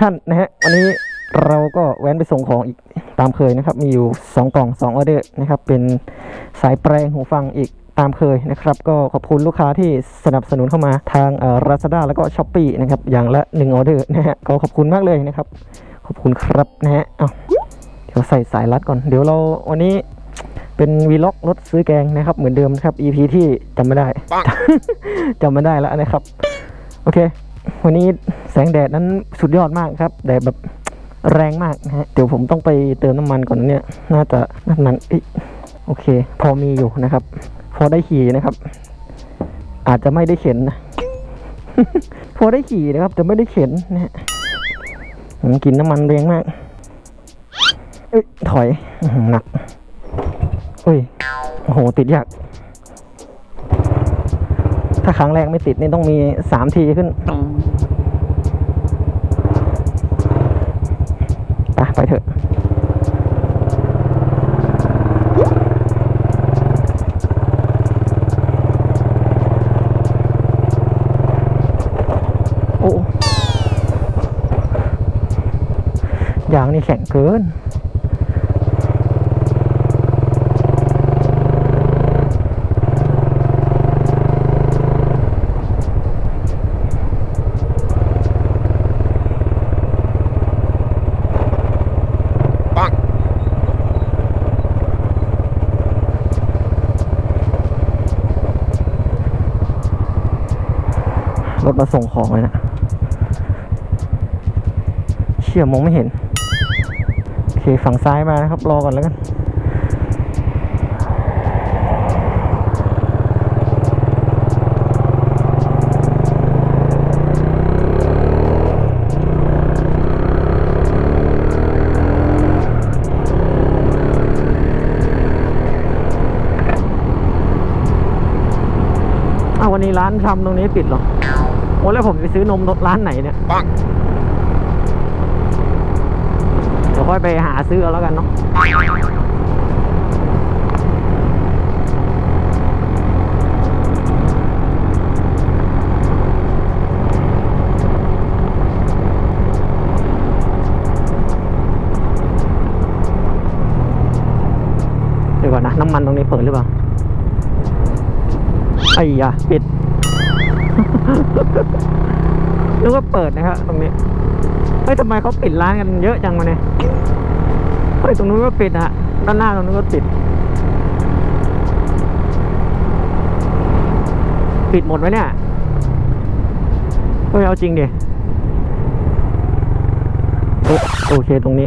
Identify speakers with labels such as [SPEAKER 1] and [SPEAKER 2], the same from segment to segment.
[SPEAKER 1] ท่านนะฮะวันนี้เราก็แว้นไปส่งของอีกตามเคยนะครับ มีอยู่ 2 กล่อง2ออเดอร์นะครับ เป็นสายแปลงหูฟังอีกตามเคยนะครับ ก็ขอบคุณลูกค้าที่สนับสนุนเข้ามาทางเอ่อ Lazada แล้วก็ s h อ p e e นะครับ อย่างละ1ออเดอร์นะฮะก็ขอบคุณมากเลยนะครับ ขอบคุณครับนะฮะเอาเดี๋ยวใส่สายรัดก่อน เดี๋ยวเราวันนี้เป็นวีล็อกรถซื้อแกงนะครับ เหมือนเดิมนะครับ EP ที่จำไม่ได้จำไม่ได้แล้วนะครับ โอเค วันนี้แสงแดดนั้นสุดยอดมากครับแดดแบบแรงมากนะฮะเดี๋ยวผมต้องไปเติมน้ำมันก่อนเนี่ย น่าจะน้ำมันอ้ยโอเค พอมีอยู่นะครับ พอได้ขี่นะครับ อาจจะไม่ได้เข็นนะพอได้ขี่นะครับแต่ไม่ได้เข็นนะฮะผมกินน้ำมันแรงมากเอ้ยถอยอื้อหือหนักเฮ้ยโอ้โหติดยาก ถ้าครั้งแรกไม่ติดนี่ต้องมีสามทีขึ้นไปไปเถอะโอ้ยางนี่แข็งเกิน รถมาส่งของเลยนะเชี่ยมองไม่เห็น โอเค ฝั่งซ้ายมานะครับ รอก่อนแล้วกันอ้าวันนี้ร้านทำตรงนี้ปิดหรอ โอ้แล้วผมไปซื้อนมรถร้านไหนเนี่ย
[SPEAKER 2] ปัง
[SPEAKER 1] เดี๋ยวค่อยไปหาซื้อเอาแล้วกันเนาะเดี๋ยวก่อนนะ น้ำมันตรงนี้เปิดหรือเปล่าไอ้ยาปิด นึกว่าเปิดนะครับตรงนี้เฮ้ยทำไมเขาปิดร้านกันเยอะจังวะเนี่ยเฮ้ยตรงนู้นก็ปิดอะด้านหน้าตรงนู้นก็ปิด ปิดหมดไหมเนี่ยเฮ้ยเอาจริงดิโอเคตรงนี้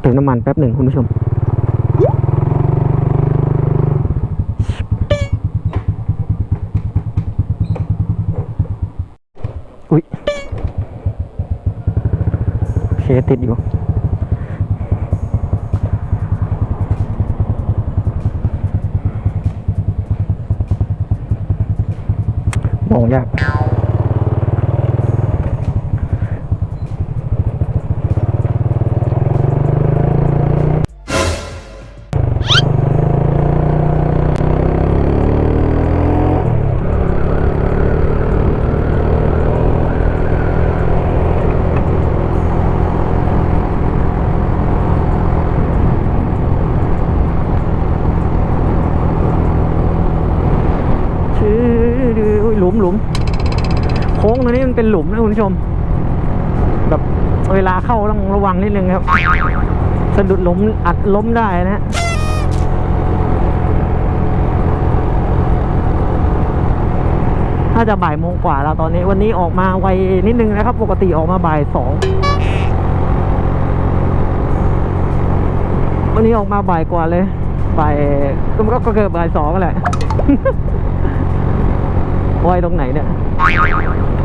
[SPEAKER 1] เติมน้ำมันแป๊บหนึ่งคุณผู้ชม อุ้ยโอเคติดอยู่มองยาก เป็นหลุมนะคุณผู้ชม แบบเวลาเข้าต้องระวังนิดนึงครับ สะดุดล้มอัดล้มได้นะฮะถ้าจะบ่ายโมงกว่าแล้วตอนนี้ วันนี้ออกมาไวนิดนึงนะครับ ปกติออกมาบ่ายสองวันนี้ออกมาบ่ายกว่าเลยบ่ายก็เกือบบ่ายสองแหละ ไว้ตรงไหนเนี่ย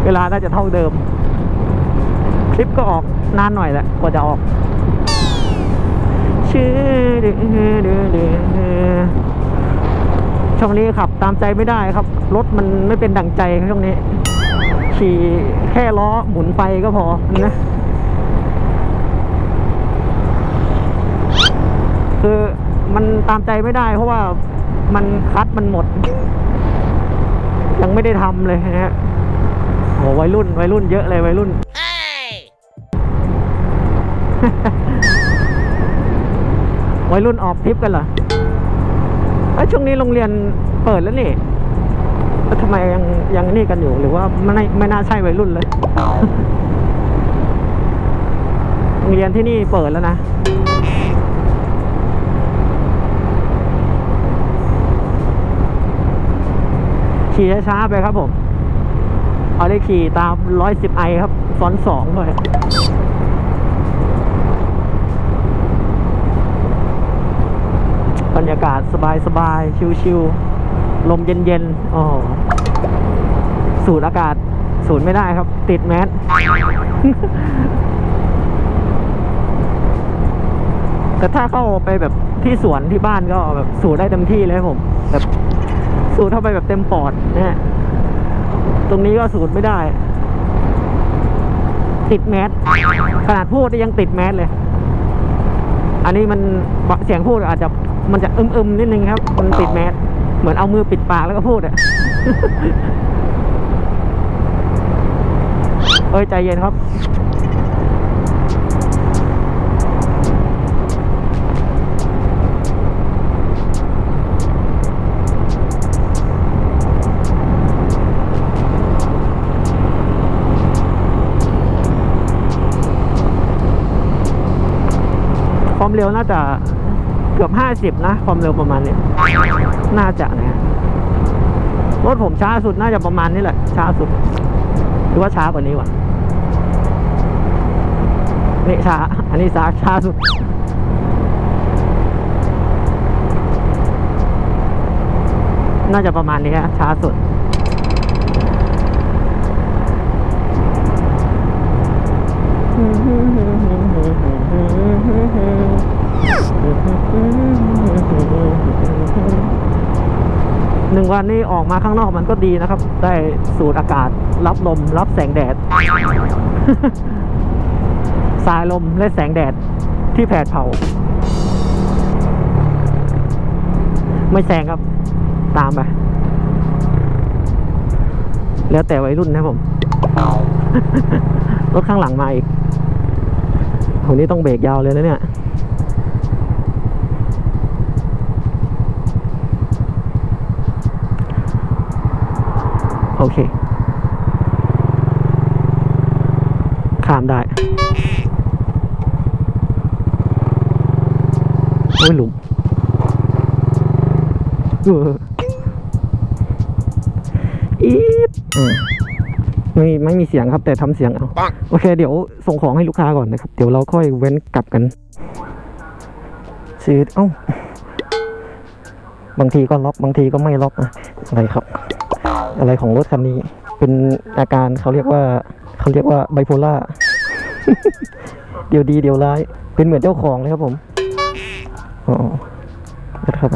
[SPEAKER 1] เวลาน่าจะเท่าเดิม คลิปก็ออกนานหน่อยแหละกว่าจะออกชื่อดื้อดื้อดื้อช่วงนี้ขับตามใจไม่ได้ครับ รถมันไม่เป็นดั่งใจช่วงนี้ ขี่แค่ล้อหมุนไปก็พอนะคือมันตามใจไม่ได้ เพราะว่ามันคัดมันหมด ยังไม่ได้ทำเลยนะฮะโหวัยรุ่นวัยรุ่นเยอะเลยวัยรุ่นวัยรุ่นออกทริปกันเหรอเอ้ยช่วงนี้โรงเรียนเปิดแล้วนี่แล้วทำไมยังยังนี่กันอยู่หรือว่าไม่ไม่น่าใช่วัยรุ่นเลย โรงเรียนที่นี่เปิดแล้วนะ ขี่ช้าๆไปครับผม เอาได้ขี่ตามร้อยสิบไอครับซ้อนสองด้วยบรรยากาศสบายๆ ชิวๆ ลมเย็นๆอ๋อสูดอากาศ สูดไม่ได้ครับ ติดแมสแต่ถ้าเข้าไปแบบที่สวนที่บ้านก็แบบสูดได้เต็มที่เลยผมแบบ สูดเข้าไปแบบเต็มปอดนะฮะตรงนี้ก็สูดไม่ได้ ติดแมสขนาดพูดยังติดแมสเลย อันนี้มันเสียงพูดอาจจะมันจะอึมๆนิดนึงครับ มันติดแมสเหมือนเอามือปิดปากแล้วก็พูดอะเอ้ยใจเย็นครับ เร็วน่าจะเกือบห้าสิบนะ ความเร็วประมาณนี้ น่าจะนะฮะรถผมช้าสุดน่าจะประมาณนี้แหละ ช้าสุด หรือว่าช้ากว่านี้วะนี่ช้า อันนี้ช้าช้าสุดน่าจะประมาณนี้ฮะช้าสุด วันนี้ออกมาข้างนอกมันก็ดีนะครับ ได้สูดอากาศ รับลม รับแสงแดด สายลมและแสงแดดที่แผดเผา ไม่แซงครับ ตามไป แล้วแต่วัยรุ่นนะผม รถข้างหลังมาอีกโหนี่ต้องเบรกยาวเลยนะเนี่ย โอเค ข้ามได้โอ้ยหลุมเอออีดอ่าไม่ไม่มีเสียงครับแต่ทำเสียงเอาโอเค เดี๋ยวส่งของให้ลูกค้าก่อนนะครับ เดี๋ยวเราค่อยเว้นกลับกันซื้อเอ้าบางทีก็ล็อกบางทีก็ไม่ล็อกอะอะไรครับ อะไรของรถคันนี้ เป็นอาการเขาเรียกว่าเขาเรียกว่าไบโพล่าเดี๋ยวดีเดี๋ยวร้าย เป็นเหมือนเจ้าของเลยครับผมอ๋อยัดเข้าไป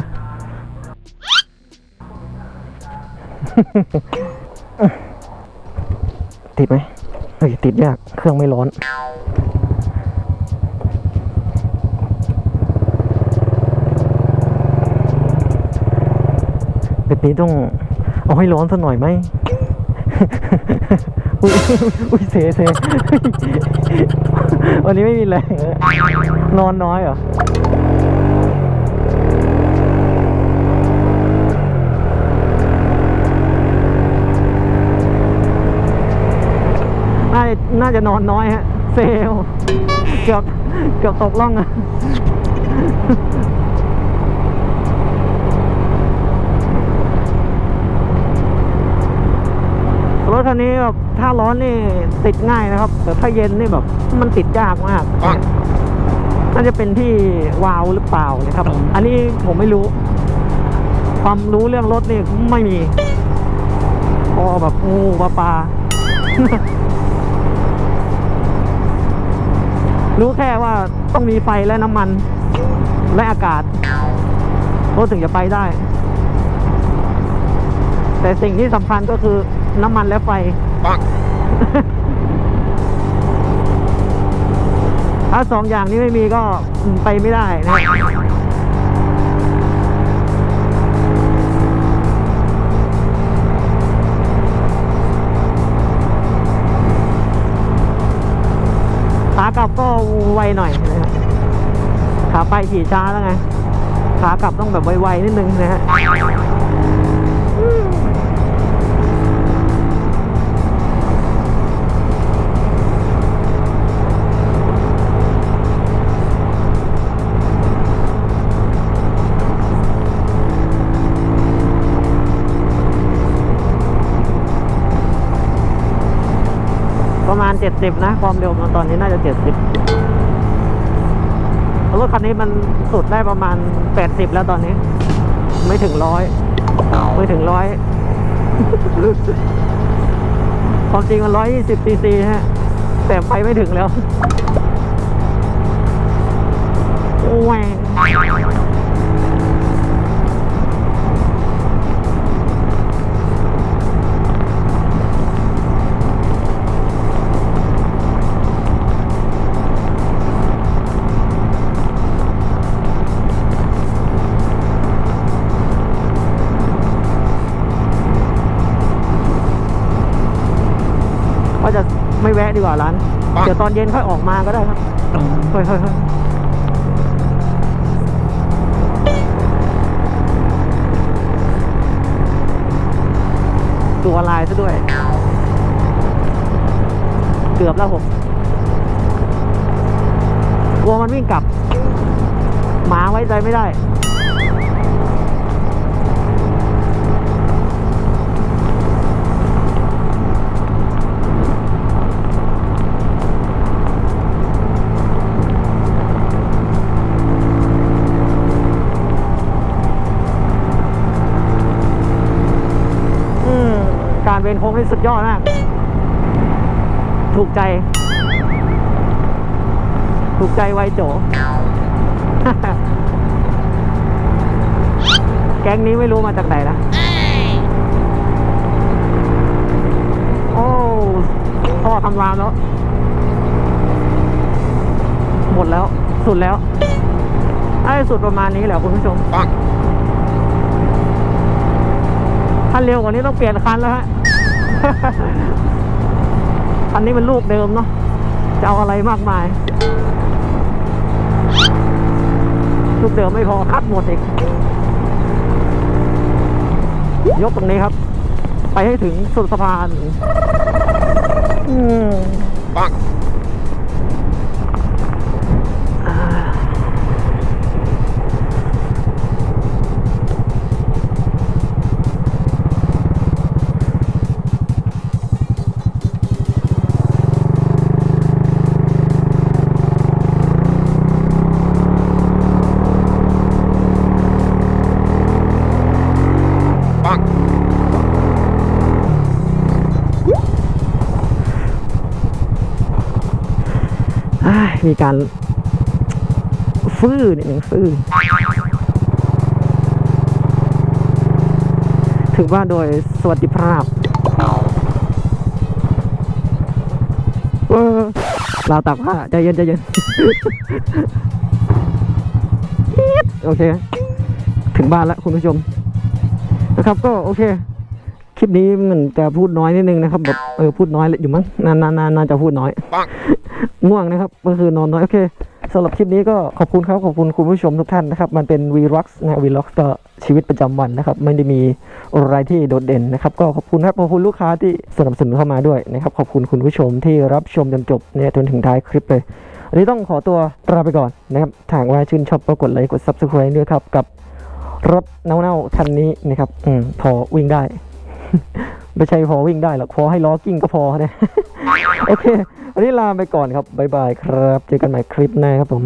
[SPEAKER 1] ติดไหมเฮ้ยติดยาก เครื่องไม่ร้อนแบบนี้ต้อง เอาให้ร้อนสักหน่อยไหมอุ้ยอุ้ยเซเซวันนี้ไม่มีแรงนอนน้อยเหรอน่าน่าจะนอนน้อยฮะ เซลเกือบเกือบตกล่องอะ คันนี้แบบถ้าร้อนนี่ติดง่ายนะครับ แต่ถ้าเย็นนี่แบบ มันติดยากมาก น่าจะเป็นที่วาล์วหรือเปล่านะครับ อันนี้ผมไม่รู้ ความรู้เรื่องรถนี่ไม่มีพอแบบงูปลาปลารู้แค่ว่าต้องมีไฟและน้ำมัน และอากาศรถถึงจะไปได้ แต่สิ่งที่สำคัญก็คือ น้ำมันและไฟถ้าสองอย่างนี้ไม่มีก็ไปไม่ได้นะขากลับก็ไวๆหน่อยนะครับขาไปขี่ช้าแล้วไง ขากลับต้องแบบไวๆนิดนึงนะฮะ มาณ 70 นะ ความเร็วมันตอนนี้น่าจะ 70 รถคันนี้มันสุดได้ประมาณ 80 แล้วตอนนี้ ไม่ถึงร้อยไม่ถึงร้อยความจริงมันร้อยยี่สิบซีซีฮะ แต่ไปไม่ถึงแล้วแหว ดี๋ยวตอนเย็นค่อยออกมาก็ได้ครับเฮ้ยเฮ้ยเฮ้ยตัวลายซะด้วย เกือบแล้วผมกลัวมันวิ่งกลับ หมาไว้ใจไม่ได้ เวนโค้งนี่สุดยอดมาก ถูกใจ ถูกใจไวโจ แก๊งนี้ไม่รู้มาจากไหนนะโอ้พ่อทำรามแล้ว หมดแล้ว สุดแล้ว ไอ้สุดประมาณนี้แหละคุณผู้ชมถ้าเร็วกว่านี้ต้องเปลี่ยนคันแล้วฮะ อันนี้มันลูกเดิมเนาะจะเอาอะไรมากมาย ลูกเดิมไม่พอคัดหมดอีก ยกตรงนี้ครับ ไปให้ถึงสุดสะพาน อืม
[SPEAKER 2] ปังปัง
[SPEAKER 1] มีการฟื้นนิดหนึ่งฟื้นถือว่าโดยสวัสดิภาพเออเราตากผ้าใจเย็นใจเย็นโอเค ถึงบ้านแล้วคุณผู้ชม นะครับก็โอเค ลิปนี้มันจะพูดน้อยนิดนึงนะครับแบบเออพูดน้อยอยู่มั้งนานๆนานๆน่าจะพูดน้อย
[SPEAKER 2] ปัง
[SPEAKER 1] ง่วงนะครับ ก็คือนอนน้อยโอเคสำหรับคลิปนี้ก็ขอบคุณครับขอบคุณคุณผู้ชมทุกท่านนะครับ มันเป็น v l o g นะ v l o g ก็ชีวิตประจำวันนะครับ ไม่ได้มีอะไรที่โดดเด่นนะครับ ก็ขอบคุณครับขอบคุณลูกค้าที่สนับสนุนเข้ามาด้วยนะครับ ขอบคุณคุณผู้ชมที่รับชมจนจบเนี่ยจนถึงท้ายคลิปเลยวันนี้ต้องขอตัวลาไปก่อนนะครับถ้าหากว่าชื่นชอบก็กดไลค์กด subscribe ด้วยครับกับรถเน่าๆคันนี้นะครับ อืม พอวิ่งได้ ไม่ใช่พอวิ่งได้หรอกพอให้ล้อกิ้งก็พอนะ โอเค วันนี้ลาไปก่อนครับ บ๊ายบายครับ เจอกันใหม่คลิปหน้าครับผม